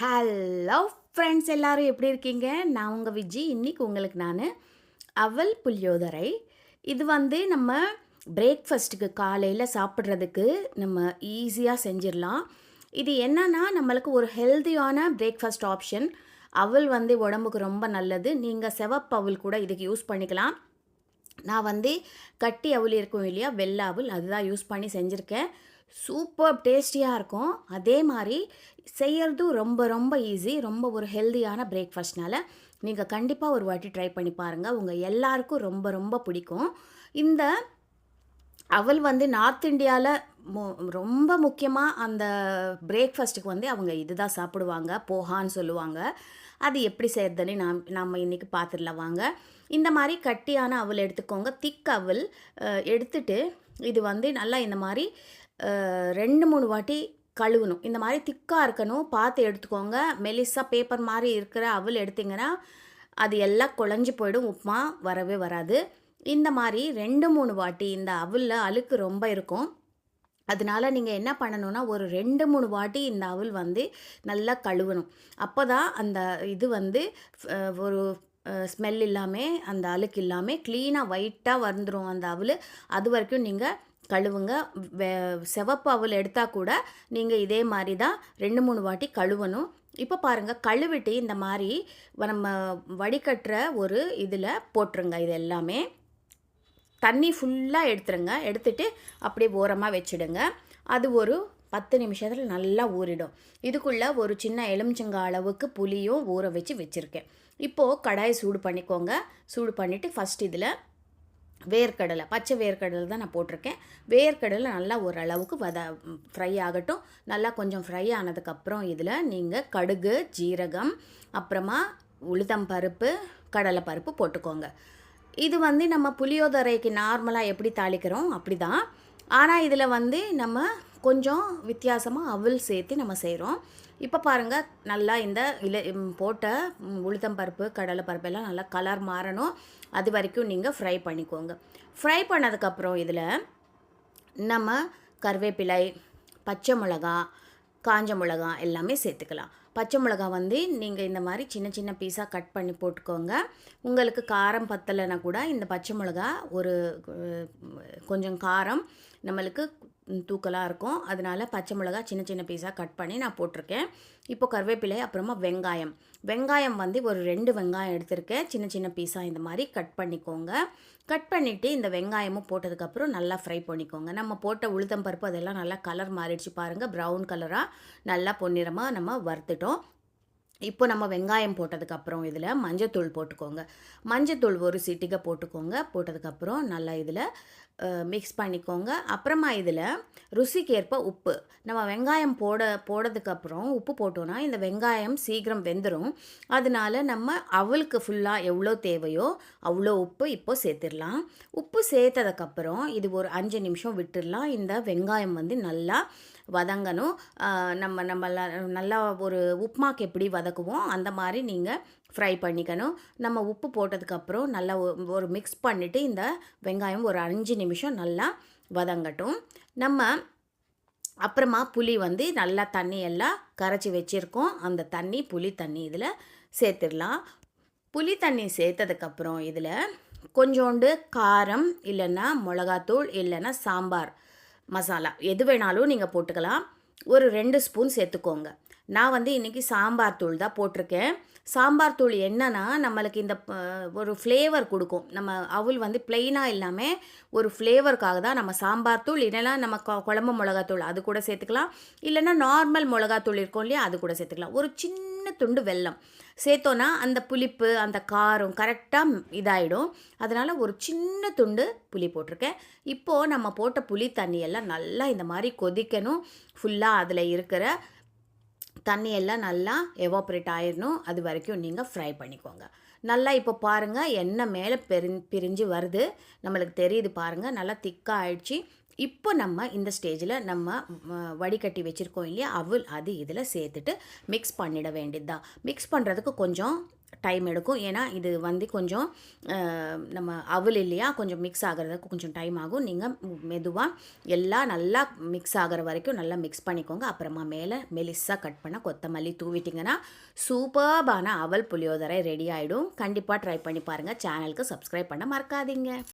Hello friends எல்லோரும் எப்படி இருக்கீங்க? நான் உங்கள் விஜி. இன்னைக்கு உங்களுக்கு நான் அவல் புளியோதரை. இது வந்து நம்ம பிரேக்ஃபஸ்ட்டுக்கு காலையில் சாப்பிட்றதுக்கு நம்ம ஈஸியாக செஞ்சிடலாம். இது என்னன்னா நம்மளுக்கு ஒரு ஹெல்த்தியான பிரேக்ஃபாஸ்ட் ஆப்ஷன் அவல் வந்து உடம்புக்கு ரொம்ப நல்லது. நீங்கள் செவப்பு அவல் கூட இதுக்கு யூஸ் பண்ணிக்கலாம். நான் வந்து கட்டி அவல் இருக்கும் இல்லையா? வெள்ளை அவல். அதுதான் யூஸ் பண்ணி செஞ்சுருக்கேன். சூப்பர் டேஸ்டியாக இருக்கும். அதே மாதிரி செய்யறதும் ரொம்ப ரொம்ப ஈஸி ரொம்ப ஒரு ஹெல்தியான பிரேக்ஃபாஸ்ட்னால நீங்கள் கண்டிப்பாக ஒரு வாட்டி ட்ரை பண்ணி பாருங்கள் உங்கள் எல்லாருக்கும் ரொம்ப ரொம்ப பிடிக்கும். இந்த அவள் வந்து நார்த் இந்தியாவில் ரொம்ப முக்கியமாக அந்த பிரேக்ஃபாஸ்ட்டுக்கு வந்து அவங்க இதுதான் சாப்பிடுவாங்க. போஹான்னு சொல்லுவாங்க. அது எப்படி செய்கிறதுன்னு நாம் நம்ம இன்றைக்கி பார்த்துடலாம் வாங்க. இந்த மாதிரி கட்டியான அவள் எடுத்துக்கோங்க. திக் அவல் எடுத்துகிட்டு எடுத்துட்டு இது வந்து நல்லா இந்த மாதிரி ரெண்டு மூணு வாட்டி கழுவணும். இந்த மாதிரி திக்காக இருக்கணும். பார்த்து எடுத்துக்கோங்க. மெலிசா பேப்பர் மாதிரி இருக்கிற அவல் எடுத்திங்கன்னா அது எல்லாம் குழஞ்சி போயிடும். உப்புமா வரவே வராது. இந்த மாதிரி ரெண்டு மூணு வாட்டி இந்த அவலில் அழுக்கு ரொம்ப இருக்கும். அதனால நீங்கள் என்ன பண்ணணும்னா ஒரு ரெண்டு மூணு வாட்டி இந்த அவல் வந்து நல்லா கழுவணும். அப்போ தான் அந்த இது வந்து ஒரு ஸ்மெல் இல்லாமல் அந்த அழுக்கு இல்லாமல் க்ளீனாக ஒயிட்டாக வந்துடும் அந்த அவல். அது வரைக்கும் நீங்கள் கழுவுங்க. வே சிவப்பு அவல் எடுத்தால் கூட நீங்கள் இதே மாதிரி தான் ரெண்டு மூணு வாட்டி கழுவணும். இப்போ பாருங்கள் கழுவிட்டு இந்த மாதிரி நம்ம வடிகட்டுற ஒரு இதில் போட்டுருங்க இது எல்லாமே. தண்ணி ஃபுல்லாக எடுத்துருங்க. எடுத்துட்டு அப்படியே ஓரமாக வச்சுடுங்க. அது ஒரு பத்து நிமிஷத்தில் நல்லா ஊறிடும். இதுக்குள்ளே ஒரு சின்ன எலுமிச்சங்க அளவுக்கு புளியும் ஊற வச்சு வச்சுருக்கேன். இப்போது கடாயை சூடு பண்ணிக்கோங்க. சூடு பண்ணிவிட்டு ஃபஸ்ட் இதில் வேர்க்கடலை பச்சை வேர்க்கடலை தான் நான் போட்டிருக்கேன். வேர்க்கடலை நல்லா ஓரளவுக்கு வத ஃப்ரை ஆகட்டும். நல்லா கொஞ்சம் ஃப்ரை ஆனதுக்கப்புறம் இதில் நீங்கள் கடுகு ஜீரகம் அப்புறமா உளுத்தம் பருப்பு கடலை பருப்பு போட்டுக்கோங்க. இது வந்து நம்ம புளியோதரைக்கு நார்மலாக எப்படி தாளிக்கிறோம்? அப்படி தான் ஆனால் இதில் வந்து நம்ம கொஞ்சம் வித்தியாசமாக அவல் சேர்த்து நம்ம செய்கிறோம் இப்போ பாருங்கள் நல்லா இந்த இலை போட்ட உளுத்தம் பருப்பு கடலை பருப்பு எல்லாம் நல்லா கலர் மாறணும். அது வரைக்கும் நீங்கள் ஃப்ரை பண்ணிக்கோங்க. ஃப்ரை பண்ணதுக்கப்புறம் இதில் நம்ம கருவேப்பிலை பச்சை மிளகா காஞ்ச மிளகா எல்லாமே சேர்த்துக்கலாம். பச்சை மிளகா வந்து நீங்கள் இந்த மாதிரி சின்ன சின்ன பீஸாக கட் பண்ணி போட்டுக்கோங்க. உங்களுக்கு காரம் பத்தலைன்னா கூட இந்த பச்சை மிளகா ஒரு கொஞ்சம் காரம் நம்மளுக்கு தூக்கலாக இருக்கும். அதனால் பச்சை மிளகா சின்ன சின்ன பீஸாக கட் பண்ணி நான் போட்டிருக்கேன். இப்போ கருவேப்பிலை அப்புறமா வெங்காயம். வெங்காயம் வந்து ஒரு ரெண்டு வெங்காயம் எடுத்திருக்கேன். சின்ன சின்ன பீஸாக இந்த மாதிரி கட் பண்ணிக்கோங்க. கட் பண்ணிவிட்டு இந்த வெங்காயமும் போட்டதுக்கப்புறம் நல்லா ஃப்ரை பண்ணிக்கோங்க. நம்ம போட்ட உளுத்தம் பருப்பு அதெல்லாம் நல்லா கலர் மாறிடுச்சு பாருங்கள் ப்ரௌன் கலராக நல்லா பொன்னிறமாக நம்ம வறுத்துட்டோம். இப்போ நம்ம வெங்காயம் போட்டதுக்கப்புறம் இதில் மஞ்சத்தூள் போட்டுக்கோங்க. மஞ்சத்தூள் ஒரு சிட்டிகை போட்டுக்கோங்க. போட்டதுக்கப்புறம் நல்லா இதில் மிக்ஸ் பண்ணிக்கோங்க. அப்புறமா இதில் ருசிக்கேற்ப உப்பு. நம்ம வெங்காயம் போட போட்டதுக்கப்புறம் உப்பு போட்டோன்னா இந்த வெங்காயம் சீக்கிரம் வெந்துடும் அதனால நம்ம அவளுக்கு ஃபுல்லாக எவ்வளோ தேவையோ அவ்வளோ உப்பு இப்போ சேர்த்துடலாம். உப்பு சேர்த்ததுக்கப்புறம் இது ஒரு அஞ்சு நிமிஷம் விட்டுடலாம். இந்த வெங்காயம் வந்து நல்லா வதங்கணும். நம்ம நம்ம நல்லா ஒரு உப்புமாக்கு எப்படி வதக்குவோம் அந்த மாதிரி நீங்கள் ஃப்ரை பண்ணிக்கணும். நம்ம உப்பு போட்டதுக்கப்புறம் நல்லா ஒ- ஒரு மிக்ஸ் பண்ணிவிட்டு இந்த வெங்காயம் ஒரு அஞ்சு நிமிஷம் நல்லா வதங்கட்டும். நம்ம அப்புறமா புளி வந்து நல்லா தண்ணி எல்லாம் கரைச்சி வச்சுருக்கோம். அந்த தண்ணி புளி தண்ணி இதில் சேர்த்துடலாம். புளி தண்ணி சேர்த்ததுக்கப்புறம் இதில் கொஞ்சோண்டு காரம் இல்லைன்னா மிளகாத்தூள் இல்லைன்னா சாம்பார் மசாலா. எது வேணாலும் நீங்கள் போட்டுக்கலாம். ஒரு ரெண்டு ஸ்பூன் சேர்த்துக்கோங்க. நான் வந்து இன்றைக்கி சாம்பார் தூள் தான் போட்டிருக்கேன். சாம்பார் தூள் என்னன்னா நம்மளுக்கு இந்த ஒரு ஃப்ளேவர் கொடுக்கும். நம்ம அவுள் வந்து பிளெயினாக இல்லாமல் ஒரு ஃப்ளேவருக்காக தான் நம்ம சாம்பார் தூள் இல்லைன்னா நம்ம குழம்பு மிளகாத்தூள் அது கூட சேர்த்துக்கலாம். இல்லைன்னா நார்மல் மிளகாத்தூள் இருக்கும் இல்லையா அது கூட சேர்த்துக்கலாம். ஒரு சின்ன துண்டு வெல்லம் சேர்த்தோன்னா அந்த புளிப்பு அந்த காரம் கரெக்டாக இதாயிடும். அதனால் ஒரு சின்ன துண்டு புளி போட்டிருக்கேன். இப்போது நம்ம போட்ட புளி தண்ணியெல்லாம் நல்லா இந்த மாதிரி கொதிக்கணும். ஃபுல்லாக அதில் இருக்கிற தண்ணி எல்லாம் நல்லா எவாப்ரேட் ஆயிடணும். அது வரைக்கும் நீங்கள் ஃப்ரை பண்ணிக்கோங்க. நல்லா இப்போ பாருங்கள் எண்ணெய் மேலே பெரி பிரிஞ்சு வருது. நம்மளுக்கு தெரியுது பாருங்கள் நல்லா திக்காக ஆயிடுச்சு. இப்போ நம்ம இந்த ஸ்டேஜில் நம்ம வடிகட்டி வச்சுருக்கோம் இல்லையா? அவள் அது இதில் சேர்த்துட்டு மிக்ஸ் பண்ணிட வேண்டியது தான் மிக்ஸ் பண்ணுறதுக்கு கொஞ்சம் டைம் எடுக்கும். ஏன்னா இது வந்து கொஞ்சம் நம்ம அவல் இல்லையா? கொஞ்சம் மிக்ஸ் ஆகிறதுக்கு கொஞ்சம் டைம் ஆகும். நீங்கள் மெதுவாக எல்லாம் நல்லா மிக்ஸ் ஆகிற வரைக்கும் நல்லா மிக்ஸ் பண்ணிக்கோங்க. அப்புறமா மேலே மெலிஸாக கட் பண்ண கொத்தமல்லி தூவிட்டிங்கன்னா சூப்பர்பான அவல் புளியோதரை ரெடி ஆகிடும் கண்டிப்பாக ட்ரை பண்ணி பாருங்கள் சேனலுக்கு சப்ஸ்கிரைப் பண்ண மறக்காதீங்க.